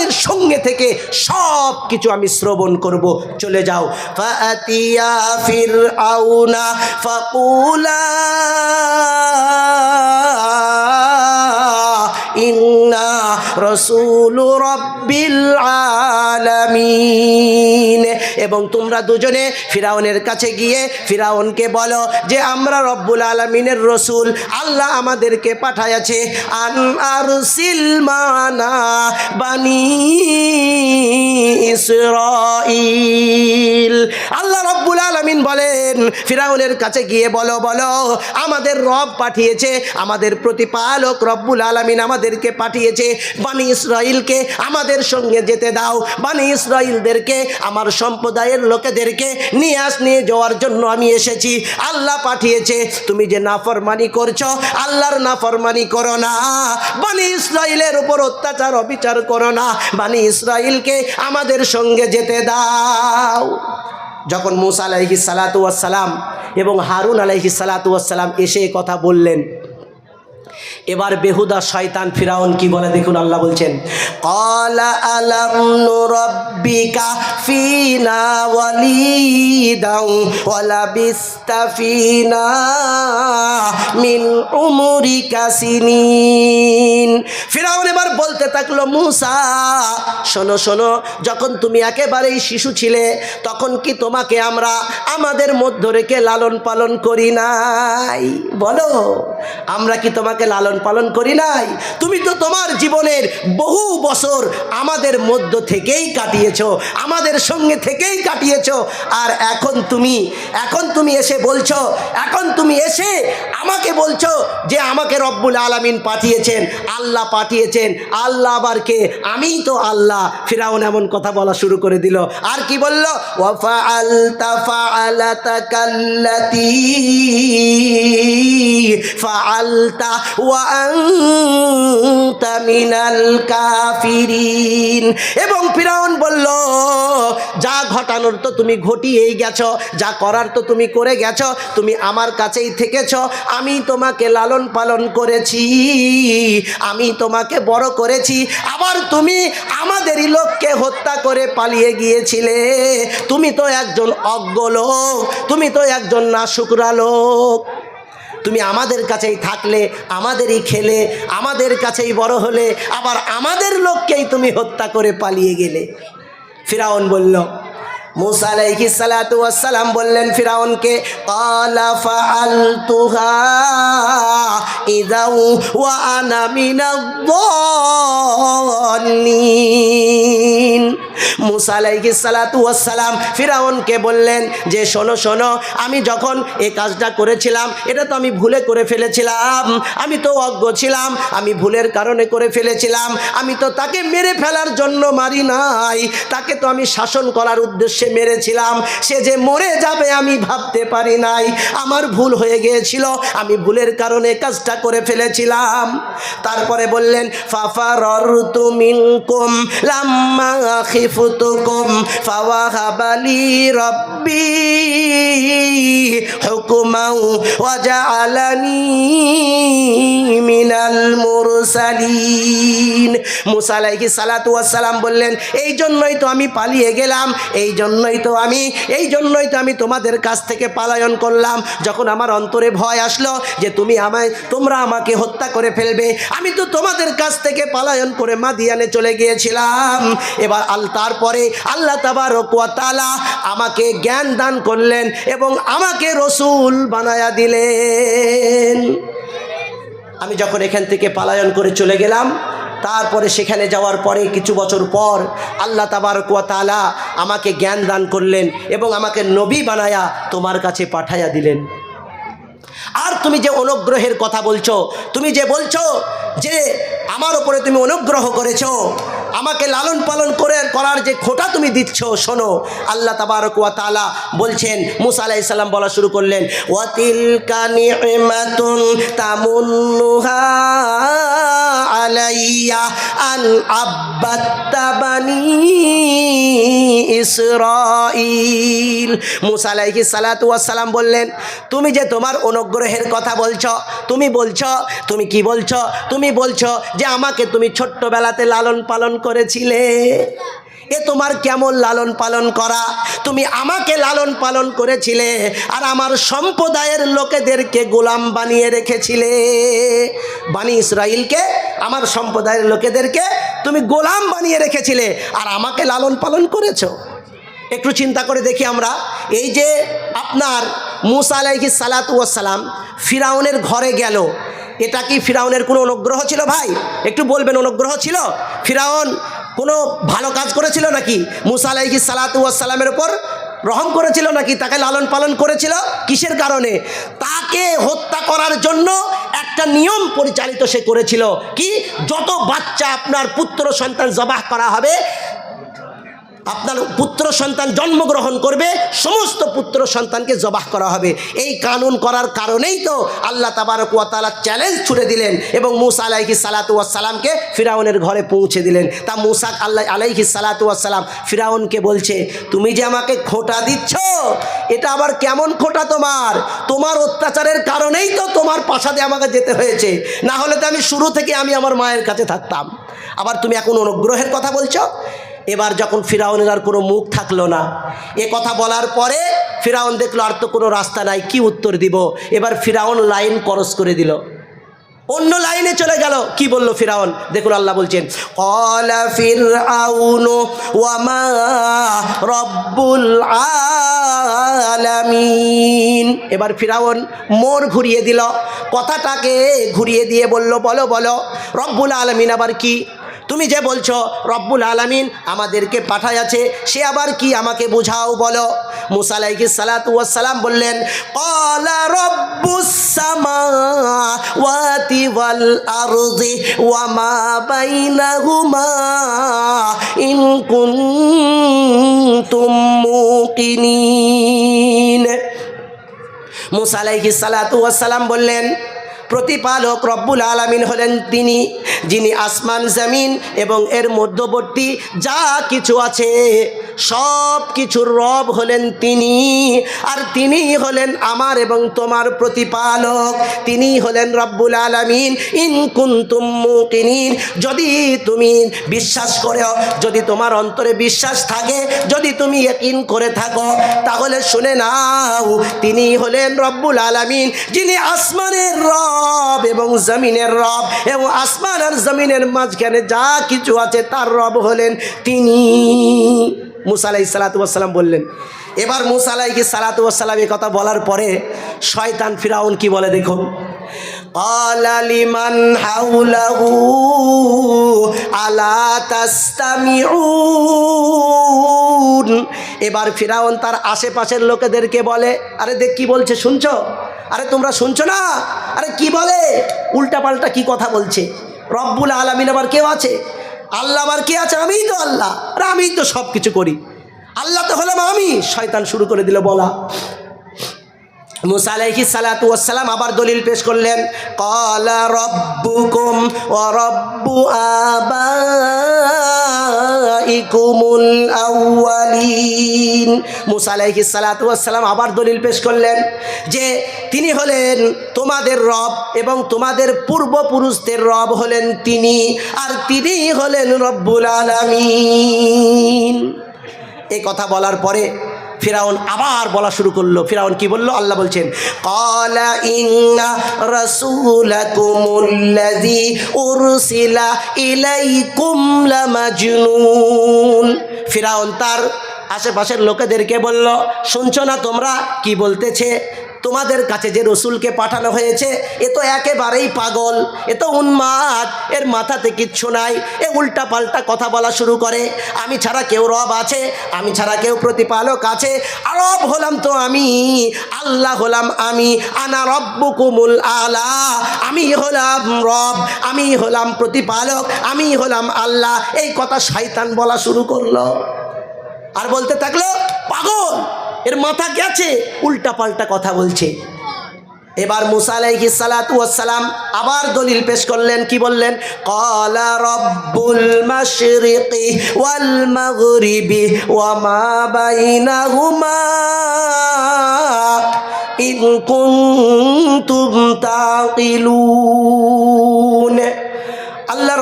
তোমাদের সঙ্গে থেকে সব কিছু আমি শ্রবণ করব। চলে যাও। ফির আউনা ফাকুলা, ইন্না রসুল রব্বিল আলামিন। এবং তোমরা দুজনে ফিরাউনের কাছে গিয়ে ফিরাউনকে বলো যে, আমরা রব্বুল আলমিনের রসুল, আল্লাহ আমাদেরকে পাঠাইয়াছে আর সিলমানা বানি আল্লাহ রব্বুল আলমিন বলেন, ফিরাউনের কাছে গিয়ে বলো বলো, আমাদের রব পাঠিয়েছে, আমাদের প্রতিপালক রব্বুল আলমিন আমাদেরকে পাঠিয়েছে, বানি ইসরাইলকে আমাদের সঙ্গে যেতে দাও, বানি ইসরাইলদেরকে আমার সম্প্রদায়ের লোকেদেরকে নিয়ে আস, নিয়ে যাওয়ার জন্য আমি এসেছি। আল্লাহ পাঠিয়েছে, তুমি যে নাফরমানি করছ, আল্লাহর নাফরমানি করো না। বানি ইসরাইলের উপর অত্যাচার, অবিচার করো না। বানি ইসরাইলকে আমাদের সঙ্গে যেতে দাও। যখন মুসা আলাইহি সালাতাম এবং হারুন আলাইহি সালাতাম এসে এ কথা বললেন এবার বেহুদা শয়তান ফিরাউন কি বলে দেখুন আল্লাহ বলছেন, কলা আলাম নুরাব্বিকা ফিনা ওয়ালা বিস্তা ফিনা মিন উমরিকা সিনিন। ফিরাউন এবার বলতে থাকল, মুসা, শোনো শোনো, যখন তুমি একেবারেই শিশু ছিলে, তখন কি তোমাকে আমরা আমাদের মধ্য রেখে লালন পালন করি নাই? বলো, আমরা কি তোমাকে লালন পালন করি নাই। তুমি তো তোমার জীবনের বহু বছর আমাদের মধ্য থেকেই কাটিয়েছ, আমাদের সঙ্গে থেকেই কাটিয়েছ। আর এখন তুমি এখন তুমি এসে বলছো, এখন তুমি এসে আমাকে বলছো যে আমাকে রব্বুল আলামিন পাঠিয়েছেন, আল্লাহ পাঠিয়েছেন, আল্লাহ আবার কে? আমিই তো আল্লাহ। ফিরাউন এমন কথা বলা শুরু করে দিল। আর কি বলল? ওয়াফা আলতা ফাআলাতাকাল্লাতী ফাআলতা ওয়া এবং ফিরাউন বলল, যা ঘটানোর তো তুমি ঘটিয়েই গেছো, যা করার তো তুমি করে গেছো, তুমি আমার কাছেই থেকেছ আমি তোমাকে লালন পালন করেছি, আমি তোমাকে বড় করেছি, আবার তুমি আমাদেরই লোককে হত্যা করে পালিয়ে গিয়েছিলে। তুমি তো একজন অজ্ঞ লোক, তুমি তো একজন নাশুকরা লোক। তুমি আমাদের কাছেই থাকলে, আমাদেরই খেলে, আমাদের কাছেই বড় হলে, আবার আমাদের লোককেই তুমি হত্যা করে পালিয়ে গেলে। ফিরাউন বলল মুসা বললেন ফিরাউনকে ক্বালা ইযাউ ওয়া ফিরাউনকে বললেন যে, শোনো শোনো, আমি যখন এই কাজটা করেছিলাম, এটা তো আমি ভুলে করে ফেলেছিলাম। আমি তো অজ্ঞ ছিলাম, আমি ভুলের কারণে করে ফেলেছিলাম। আমি তো তাকে মেরে ফেলার জন্য মারি নাই। তাকে তো আমি শাসন করার উদ্দেশ্যে মেরেছিলাম, সে যে মরে যাবে আমি ভাবতে পারি নাই। আমার ভুল হয়ে গিয়েছিল, আমি ভুলের কারণে কাজটা করে ফেলেছিলাম। তারপরে বললেন সালাতু ওয়াস সালাম বললেন, এই জন্যই তো আমি পালিয়ে গেলাম, এই জন্যই তো আমি, এই জন্যই তো আমি তোমাদের কাছ থেকে পালায়ন করলাম। যখন আমার অন্তরে ভয় আসলো যে তুমি আমায়, তোমরা আমাকে হত্যা করে ফেলবে, আমি তো তোমাদের কাছ থেকে পালায়ন করে মাদিয়ানে চলে গিয়েছিলাম। এবার আল, তারপরে আল্লাহ তালা আমাকে জ্ঞান দান করলেন এবং আমাকে রসুল বানায়া দিলেন। আমি যখন এখান থেকে পালায়ন করে চলে গেলাম তারপরে সেখানে যাওয়ার পরে কিছু বছর পর আল্লাহ তাবারকুয়া তালা আমাকে জ্ঞান দান করলেন এবং আমাকে নবী বানায়া তোমার কাছে পাঠাইয়া দিলেন। আর তুমি যে অনুগ্রহের কথা বলছো, তুমি যে বলছো যে আমার ওপরে তুমি অনুগ্রহ করেছ, আমাকে লালন পালন করে করার যে খোটা তুমি দিচ্ছ, শোনো, আল্লাহ তাবারক ওয়া তাআলা বলছেন, মুসা আলাইহিস সালাম বলা শুরু করলেন ওয়াতিল কানিমাতুন তামুন্নুহা আব্বাত্তাবানি ইসরাইল মুসা আলাইহিস সালাতু সালাম বললেন, তুমি যে তোমার অনুগ্রহের কথা বলছো, তুমি বলছ, তুমি কি বলছ, তুমি বলছো যে আমাকে তুমি ছোট্টবেলাতে লালন পালন করেছিলে? এ তোমার কেমন লালন পালন করা? তুমি আমাকে লালন পালন করেছিলে আর আমার সম্প্রদায়ের লোকেদেরকে গোলাম বানিয়ে রেখেছিলে। বানি ইসরাইলকে, আমার সম্প্রদায়ের লোকেদেরকে তুমি গোলাম বানিয়ে রেখেছিলে আর আমাকে লালন পালন করেছ। একটু চিন্তা করে দেখি আমরা। এই যে আপনার মুসা আলাইহি সালাতু সালাম ফিরাউনের ঘরে গেল, এটা কি ফিরাউনের কোনো অনুগ্রহ ছিল ভাই? একটু বলবেন অনুগ্রহ ছিল? ফিরাউন কোনো ভালো কাজ করেছিল নাকি? মুসা আলাইহি সালাতু সালামের ওপর রহম করেছিল নাকি? তাকে লালন পালন করেছিল? কিসের কারণে? তাকে হত্যা করার জন্য একটা নিয়ম পরিচালিত সে করেছিল। কি? যত বাচ্চা আপনার পুত্র সন্তান জবাহ করা হবে আপনার পুত্র সন্তান জন্মগ্রহণ করবে, সমস্ত পুত্র সন্তানকে জবাহ করা হবে। এই কানুন করার কারণেই তো আল্লাহ তাবারক চ্যালেঞ্জ ছুড়ে দিলেন এবং মুসা আলাইহি সালাতু সালামকে ফিরাউনের ঘরে পৌঁছে দিলেন। তা মুসা আল্লাহ আলাইহি সালাতু সালাম ফিরাউনকে বলছে, তুমি যে আমাকে খোঁটা দিচ্ছ, এটা আবার কেমন খোঁটা তোমার? তোমার অত্যাচারের কারণেই তো তোমার পাশাতে আমাকে যেতে হয়েছে। না হলে তো আমি শুরু থেকে আমি আমার মায়ের কাছে থাকতাম। আবার তুমি এখন অনুগ্রহের কথা বলছো? এবার যখন ফিরাউনের আর কোনো মুখ থাকল না, এ কথা বলার পরে ফিরাউন দেখল আর তো কোনো রাস্তা নাই, কি উত্তর দিব? এবার ফিরাউন লাইন করস করে দিল। অন্য লাইনে চলে গেল। কি বলল ফিরাউন? দেখুন আল্লাহ বলছেন ওয়ামা রব্বুল আলামিন। এবার ফিরাউন মোর ঘুরিয়ে দিল। কথাটাকে ঘুরিয়ে দিয়ে বলল, বলো বলো, রব্বুল আলামিন আবার কি? তুমি যে বলছো, রব্বুল আলামিন আমাদেরকে পাঠায় আছে সে আবার কি আমাকে বোঝাও বলো? মুসালাইকি সালাম বললেন কলা রব্বুস সামাওয়াতি ওয়াল আরদি সালাম বললেন, প্রতিপালক রব্বুল আলামিন হলেন তিনি। যিনি আসমান, জমিন এবং এর মধ্যবর্তী যা কিছু আছে, সব কিছুর রব হলেন তিনি। আর তিনি হলেন আমার এবং তোমার প্রতিপালক। তিনি হলেন রব্বুল আলামিন। ইন কুন্তুম মুকিনিন। যদি তুমি বিশ্বাস করে, যদি তোমার অন্তরে বিশ্বাস থাকে, যদি তুমি ইন করে থাকো, তাহলে শুনে নাও, তিনি হলেন রব্বুল আলামিন। যিনি আসমানের রব এবং জমিনের রব এবং আসমান আর জমিনের মাঝখানে যা কিছু আছে তার রব হলেন তিনি। মুসালাই সালাতুয়াসাল্লাম বললেন, এবার মুসালাইকে সালাতুয়াসাল্লাম এ কথা বলার পরে শয়তান ফিরাউন কি বলে দেখো? আলালিমান এবার ফিরাউন তার আশেপাশের লোকেদেরকে বলে, আরে দেখ কি বলছে শুনছো? আরে তোমরা শুনছো না? আরে কি বলে? উল্টাপাল্টা কি কথা বলছে? রব্বুল আলমিন আবার কেউ আছে? আল্লাহ আবার কে আছে? আমিই তো আল্লাহ, আর আমিই তো সব কিছু করি। আল্লাহ তো হলাম আমি, শয়তান শুরু করে দিল, বলা। মুসা আলাইহি সালাতু আবার দলিল পেশ করলেন, কলা রব্বুকুম ও রব্বু রাব্বু আউয়ালিন মুসা আবার দলিল পেশ করলেন যে তিনি হলেন তোমাদের রব এবং তোমাদের পূর্বপুরুষদের রব হলেন তিনি আর তিনি হলেন রব্বুল আলামিন। এ কথা বলার পরে ফিরাউন আবার বলা শুরু করল। ফেরাউন কি বলল? আল্লাহ বলছেন, কলা ফেরাউন তার আশেপাশের লোকেদেরকে বলল, শুনছো না তোমরা কি বলতেছে? তোমাদের কাছে যে রসুলকে পাঠানো হয়েছে, এ তো একেবারেই পাগল, এ তো উন্মাদ, এর মাথাতে কিচ্ছু নাই, এ উল্টা পাল্টা কথা বলা শুরু করে। আমি ছাড়া কেউ রব আছে, আমি ছাড়া কেউ প্রতিপালক আছে, আর রব হলাম তো আমি, আল্লাহ হলাম আমি, আনা রব্বুকুমুল আলা, আমি হলাম রব, আমি হলাম প্রতিপালক, আমি হলাম আল্লাহ। এই কথা শয়তান বলা শুরু করল। আর বলতে থাকল, পাগল! এর মাথা গেছে উল্টা পাল্টা কথা বলছে। এবার মুসা আলাইহি সালাতু ওয়াসসালাম আবার দলিল পেশ করলেন, কি বললেন? ক্বালা রব্বুল মাশরিকি ওয়াল আল্লাহ